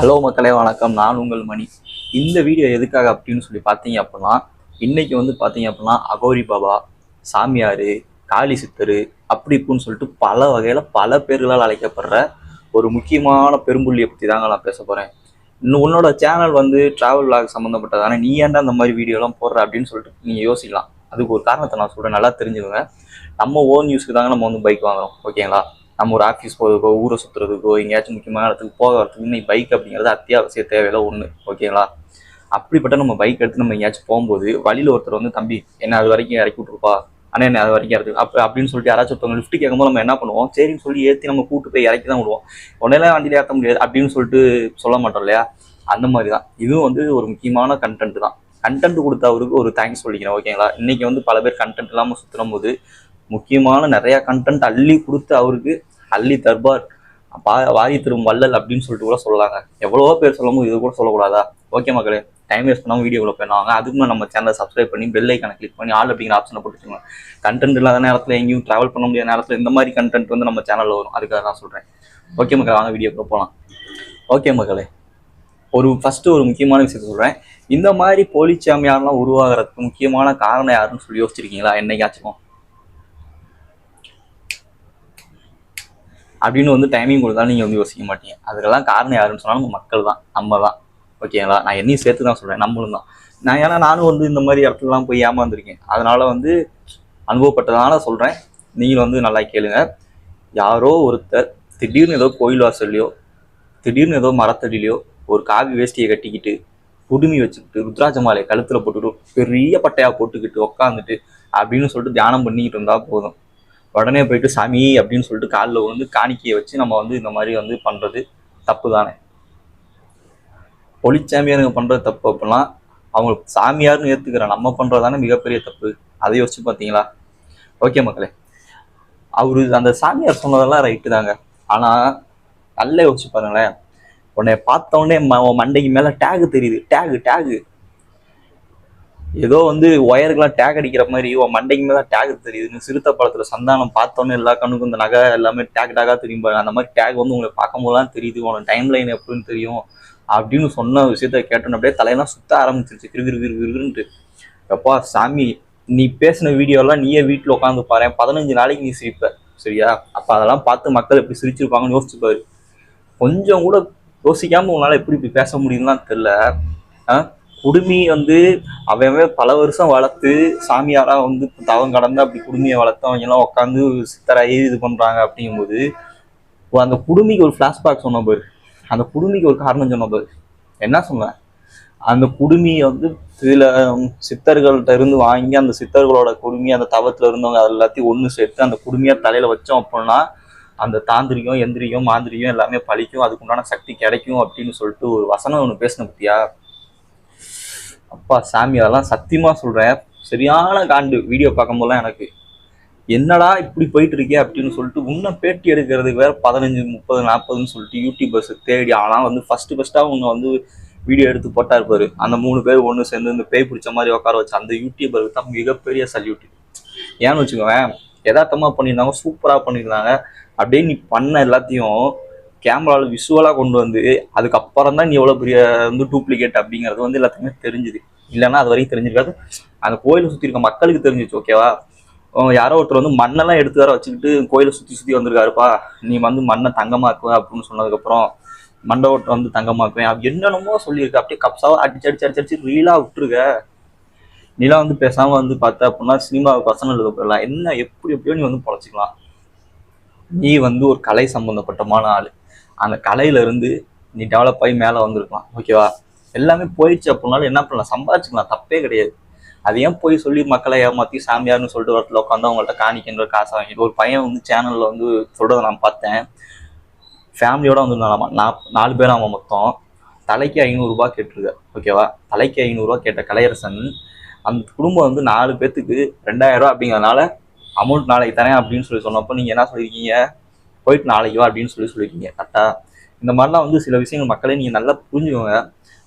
Hello மக்களே வணக்கம். நான் உங்கள் மணி. இந்த வீடியோ எதுக்காக அப்படின்னு சொல்லி பார்த்தீங்க அப்படின்னா இன்னைக்கு வந்து பார்த்தீங்க அப்படின்னா அகோரி பாபா சாமியார் காளி சித்தர் அப்படி இப்படின்னு சொல்லிட்டு பல வகையில் பல பேர்களால் அழைக்கப்படுற ஒரு முக்கியமான பெரும்புள்ளியை பற்றி தாங்க நான் பேச போகிறேன் இன்னும் உன்னோட சேனல் வந்து ட்ராவல் vlog சம்மந்தப்பட்டதானே நீ ஏன்டா அந்த மாதிரி வீடியோலாம் போடுற அப்படின்னு சொல்லிட்டு நீங்கள் யோசிக்கலாம். அதுக்கு ஒரு காரணத்தை நான் சொல்கிறேன் நல்லா தெரிஞ்சுக்கோங்க. நம்ம ஓன் யூஸ்க்கு தாங்க நம்ம வந்து பைக் வாங்குறோம். ஓகேங்களா நம்ம ஒரு ஆஃபீஸ் போகிறதுக்கோ ஊரை சுற்றுறதுக்கோ எங்கேயாச்சும் முக்கியமான இடத்துக்கு போக வரதுக்கு இன்னைக்கு பைக் அப்படிங்கிறது அத்தியாவசிய தேவையில்ல ஒன்று ஓகேங்களா அப்படிப்பட்ட நம்ம பைக் எடுத்து நம்ம எங்கேயாச்சும் போகும்போது வழியில் ஒருத்தர் வந்து தம்பி என்ன அது வரைக்கும் இறக்கி விட்ருப்பா ஆனால் என்ன அது வரைக்கும் இறக்கு அப்போ அப்படின்னு சொல்லிட்டு யாராச்சும் ஒருத்தவங்க லிஃப்ட் கேட்கும்போது நம்ம என்ன பண்ணுவோம்? சரின்னு சொல்லி ஏற்றி நம்ம கூட்டு போய் இறக்கி தான் விடுவோம். உடனே வண்டியில் ஏற்ற முடியாது அப்படின்னு சொல்லிட்டு சொல்ல மாட்டோம் இல்லையா? அந்த மாதிரி தான் இதுவும் வந்து ஒரு முக்கியமான கண்டென்ட் தான். கண்டென்ட் கொடுத்த அவருக்கு ஒரு தேங்க்ஸ் சொல்லிக்கிறேன். ஓகேங்களா இன்றைக்கி வந்து பல பேர் கண்டென்ட் இல்லாமல் சுற்றும் போது முக்கியமான நிறையா கண்டென்ட் அள்ளி கொடுத்து அவருக்கு அள்ளி தர்பார் பா வாரி திரும்ப வள்ளல் அப்படின்னு சொல்லிட்டு கூட சொல்லலாங்க எவ்வளவோ பேர் சொல்லும்போது இது கூட சொல்லக்கூடாதா? ஓகே மக்களே டைம் வேஸ்ட் பண்ணாமல் வீடியோவில் போயிடுவாங்க அதுக்கு நம்ம சேனலை சப்ஸ்கிரைப் பண்ணி பெல் ஐக்கான கிளிக் பண்ணி ஆல் அப்படிங்கிற ஆப்ஷனை போட்டுக்கோங்க. கண்டென்ட் இல்லாத நேரத்தில் எங்கேயும் ட்ராவல் பண்ண முடியாத நேரத்தில் இந்த மாதிரி கண்டென்ட் வந்து நம்ம சேனலில் வரும். அதுக்காக தான் சொல்கிறேன் ஓகே மக்கள் வாங்க வீடியோக்குள்ள போகலாம் ஓகே மக்களே ஒரு ஃபஸ்ட்டு ஒரு முக்கியமான விஷயத்த சொல்கிறேன் இந்த மாதிரி போலிச்சாமியார்லாம் உருவாகிறதுக்கு முக்கியமான காரணம் யாருன்னு சொல்லி யோசிச்சிருக்கீங்களா? என்னைக்காச்சும். அப்படின்னு வந்து டைமிங் கொடுத்தாலும் நீங்கள் வந்து யோசிக்க மாட்டீங்க. அதுக்கெல்லாம் காரணம் யாருன்னு சொன்னாலும் நம்ம மக்கள் தான். நம்ம தான். ஓகேங்களா நான் என்னையும் சேர்த்து தான் சொல்கிறேன் நம்மளும் தான். நான் ஏன்னா நானும் வந்து இந்த மாதிரி இடத்துலலாம் போய் ஏமாந்துருக்கேன். அதனால் வந்து அனுபவப்பட்டதால சொல்கிறேன் நீங்களும் வந்து நல்லா கேளுங்க. யாரோ ஒருத்தர் திடீர்னு ஏதோ கோயில் வாசல்லையோ திடீர்னு ஏதோ மரத்தடியிலையோ ஒரு காவி வேஷ்டியை கட்டிக்கிட்டு குடுமி வச்சுக்கிட்டு ருத்ராஜ மாலையை கழுத்தில் போட்டுக்கிட்டு பெரிய பட்டையாக போட்டுக்கிட்டு உக்காந்துட்டு அப்படின்னு சொல்லிட்டு தியானம் பண்ணிக்கிட்டு இருந்தால் போதும். உடனே போயிட்டு சாமி அப்படின்னு சொல்லிட்டு காலில் வந்து காணிக்கையை வச்சு நம்ம வந்து இந்த மாதிரி வந்து பண்றது தப்பு தானே பொலிச்சாமியாருங்க பண்றது தப்பு அப்படிலாம் அவங்க சாமியார்னு ஏத்துக்கிற நம்ம பண்றது தானே மிகப்பெரிய தப்பு. அதை யோசிச்சு பார்த்தீங்களா ஓகே மக்களே. அவரு அந்த சாமியார் சொன்னதெல்லாம் ரைட்டு தாங்க. ஆனா நல்லா யோசிச்சு பாருங்களேன். உன்னை பார்த்த உடனே உன் மண்டைக்கு மேல டேகு தெரியுது. டேகு டேகு ஏதோ வந்து ஒயருக்கெல்லாம் டேக் அடிக்கிற மாதிரி உன் மண்டைக்கு மேலே டேக் தெரியுதுன்னு சிறுத்தை படத்துல சந்தானம் பார்த்தோன்னே எல்லா கண்ணுக்கும் இந்த நகை எல்லாமே டேக் டேக்காக தெரியும் பாருங்க. அந்த மாதிரி டேக் வந்து உங்களை பார்க்கும்போதுலாம் தெரியுது. உனக்கு டைம் லைன் எப்படின்னு தெரியும் அப்படின்னு சொன்ன விஷயத்த கேட்டோன்னு அப்படியே தலையெல்லாம் சுத்த ஆரம்பிச்சிருச்சு. கிரு கிரு கிருன்ட்டு. எப்பா சாமி நீ பேசின வீடியோலாம் நீயே வீட்டில் உட்காந்து பாரு. பதினஞ்சு நாளைக்கு நீ சிரிப்ப. சரியா? அப்போ அதெல்லாம் பார்த்து மக்கள் எப்படி சிரிச்சிருப்பாங்கன்னு யோசிச்சுப்பாரு கொஞ்சம் கூட யோசிக்காமல் உன்னால் எப்படி இப்படி பேச முடியும்லாம் தெரில ஆ? குடுமி வந்து அவன் பல வருஷம் வளர்த்து சாமியாராக வந்து தவம் கடந்து அப்படி குடுமையை வளர்த்து அவங்க எல்லாம் உட்காந்து சித்தராகி இது பண்ணுறாங்க அப்படிங்கும்போது அந்த குடுமிக்கு ஒரு ஃப்ளாஷ்பேக் சொன்ன பாரு. அந்த குடுமிக்கு ஒரு காரணம் சொன்ன பாரு. என்ன சொன்னேன்? அந்த குடுமியை வந்து சில சித்தர்கள்ட்ட இருந்து வாங்கி அந்த சித்தர்களோட குடுமி அந்த தவத்தில் இருந்தவங்க அது எல்லாத்தையும் ஒன்று சேர்த்து அந்த குடுமையை தலையில் வச்சோம் அப்படின்னா அந்த தாந்திரிகம் எந்திரிகம் மாந்திரிகம் எல்லாமே பழிக்கும். அதுக்குண்டான சக்தி கிடைக்கும் அப்படின்னு சொல்லிட்டு ஒரு வசனம் ஒன்று பேசின பத்தியா? அப்பா சாமி அதெல்லாம் சத்தியமாக சொல்கிறேன் சரியான காண்டு வீடியோ பார்க்கும்போதெல்லாம் எனக்கு என்னடா இப்படி போயிட்டு இருக்கே அப்படின்னு சொல்லிட்டு இன்னும் பேட்டி எடுக்கிறதுக்கு வேற பதினஞ்சு முப்பது நாற்பதுன்னு சொல்லிட்டு யூடியூபர்ஸ் தேடி ஆனால் வந்து ஃபஸ்ட்டு ஃபஸ்ட்டாக ஒன்று வந்து வீடியோ எடுத்து போட்டா இருப்பாரு அந்த மூணு பேர் ஒன்று சேர்ந்து இந்த பேய் பிடிச்ச மாதிரி உட்கார வச்சு அந்த யூடியூபருக்கு தான் மிகப்பெரிய சல்யூட் ஏன்னு வச்சுக்கோவேன் எதார்த்தமாக பண்ணியிருந்தாங்க சூப்பராக பண்ணியிருந்தாங்க. அப்படியே நீ பண்ண எல்லாத்தையும் கேமராவில் விஷுவலாக கொண்டு வந்து அதுக்கப்புறம் தான் நீ எவ்வளோ பெரிய வந்து டூப்ளிகேட் அப்படிங்கிறது வந்து எல்லாத்துக்குமே தெரிஞ்சுது. இல்லைன்னா அது வரைக்கும் தெரிஞ்சிருக்காது. அந்த கோயிலை சுற்றி இருக்க மக்களுக்கு தெரிஞ்சிச்சு ஓகேவா யாரோ ஒருத்தர் வந்து மண்ணெல்லாம் எடுத்து வர வச்சுக்கிட்டு கோயிலை சுற்றி சுற்றி வந்திருக்காருப்பா. நீ வந்து மண்ணை தங்கமாக்குவ அப்படின்னு சொன்னதுக்கப்புறம் மண்டபத்தை வந்து தங்கமாக்குவேன். அப்படி என்னென்னமோ சொல்லியிருக்கு. அப்படியே கப்ஸாக அடிச்சு அடிச்சு அடிச்சு அடிச்சு ரீலாக விட்டுருக்க. நீலாம் வந்து பேசாமல் வந்து பார்த்த அப்படின்னா சினிமாவை வசனம் எழுத போயிடலாம். என்ன எப்படி எப்படியோ நீ வந்து பொழைச்சிக்கலாம். நீ வந்து ஒரு கலை சம்பந்தப்பட்டமான ஆள். அந்த கலையில இருந்து நீ டெவலப் ஆகி மேலே வந்திருக்கலாம். ஓகேவா எல்லாமே போயிடுச்சு அப்படின்னாலும் என்ன பண்ணலாம்? சம்பாதிச்சுக்கலாம். தப்பே கிடையாது. அது ஏன் போய் சொல்லி மக்களை ஏமாற்றி சாமியார்னு சொல்லிட்டு வரத்துல உட்காந்து அவங்கள்ட்ட காணிக்கின்ற காசை வாங்கிட்டு ஒரு பையன் வந்து சேனலில் வந்து சொல்கிறத நான் பார்த்தேன். ஃபேமிலியோடு வந்து நான் நாலு பேர் அவன் மொத்தம். தலைக்கு ஐநூறுரூபா கேட்டிருக்க. ஓகேவா தலைக்கு ஐநூறுரூவா கேட்ட கலையரசன் அந்த குடும்பம் வந்து நாலு பேர்த்துக்கு ரெண்டாயிரம் ரூபா அப்படிங்கிறதுனால அமௌண்ட் நாளைக்கு தரேன் அப்படின்னு சொல்லி சொன்னப்போ நீங்கள் என்ன சொல்லியிருக்கீங்க? போயிட்டு நாளைக்கு வா அப்படின்னு சொல்லி சொல்லியிருக்கீங்க. கரெக்டாக இந்த மாதிரிலாம் வந்து சில விஷயங்கள் மக்களே நீங்கள் நல்லா புரிஞ்சுக்கோங்க.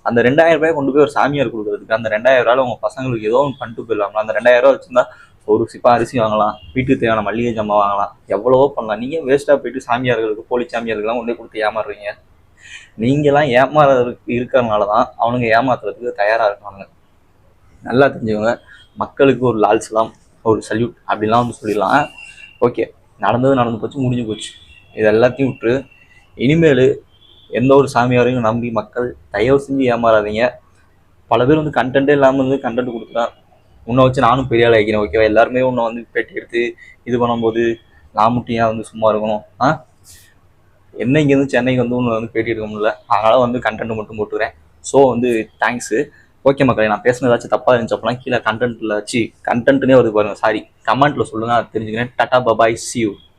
அந்த ரெண்டாயிரம் ரூபாய் கொண்டு போய் ஒரு சாமியார் கொடுக்குறதுக்கு அந்த ரெண்டாயிரம் ரூபாய் உங்கள் பசங்களுக்கு ஏதோ ஒன்று பண்ணிட்டு போயிடலாம் அந்த ரெண்டாயிரம் ரூபா வச்சுருந்தா ஒரு சிப்பா அரிசி வாங்கலாம் வீட்டுக்கு தேவையான மல்லிகை ஜாமான் வாங்கலாம் எவ்வளவோ பண்ணலாம். நீங்கள் வேஸ்ட்டாக போயிட்டு சாமியார்களுக்கு போலி சாமியார்களுக்கெல்லாம் கொண்டு கொடுத்து ஏமாறுறீங்க? நீங்களாம் ஏமாற இருக்கிறதுனால தான் அவனுங்க ஏமாத்துறதுக்கு தயாராக இருக்காங்க நல்லா தெரிஞ்சுக்கோங்க. மக்களுக்கு ஒரு லால்சலாம் ஒரு சல்யூட் அப்படிலாம் வந்து சொல்லிடலாம். ஓகே நடந்தது நடந்து போச்சு முடிஞ்சு போச்சு. இது எல்லாத்தையும் விட்டு இனிமேல் எந்த ஒரு சாமியாரையும் நம்பி மக்கள் தயவு செஞ்சு ஏமாறாதீங்க. பல பேர் வந்து கண்டென்ட்டே இல்லாமல் வந்து கண்டென்ட் கொடுக்குறான் உன்னை வச்சு நானும் பெரிய ஆள் ஆகிக்கிறேன் ஓகேவா எல்லாருமே உன்னை வந்து பேட்டி எடுத்து இது பண்ணும்போது நான் மட்டும் ஏன் வந்து சும்மா இருக்கணும். ஆ? என்ன இங்கேருந்து சென்னைக்கு வந்து உன்னை வந்து பேட்டி எடுக்க முடியல. அதனால் வந்து கண்டென்ட் மட்டும் போட்டுக்கிறேன். ஸோ வந்து தேங்க்ஸு ஓகே மக்களே நான் பேசுனது ஏதாச்சும் தப்பாக இருந்துச்சு அப்படின்னா கீழே கண்டென்ட்டில் வச்சு கண்டென்ட்னே வருது பாருங்க சாரி கமெண்ட்டில் சொல்லுங்கள் தெரிஞ்சுக்கிறேன். Tata bye bye C you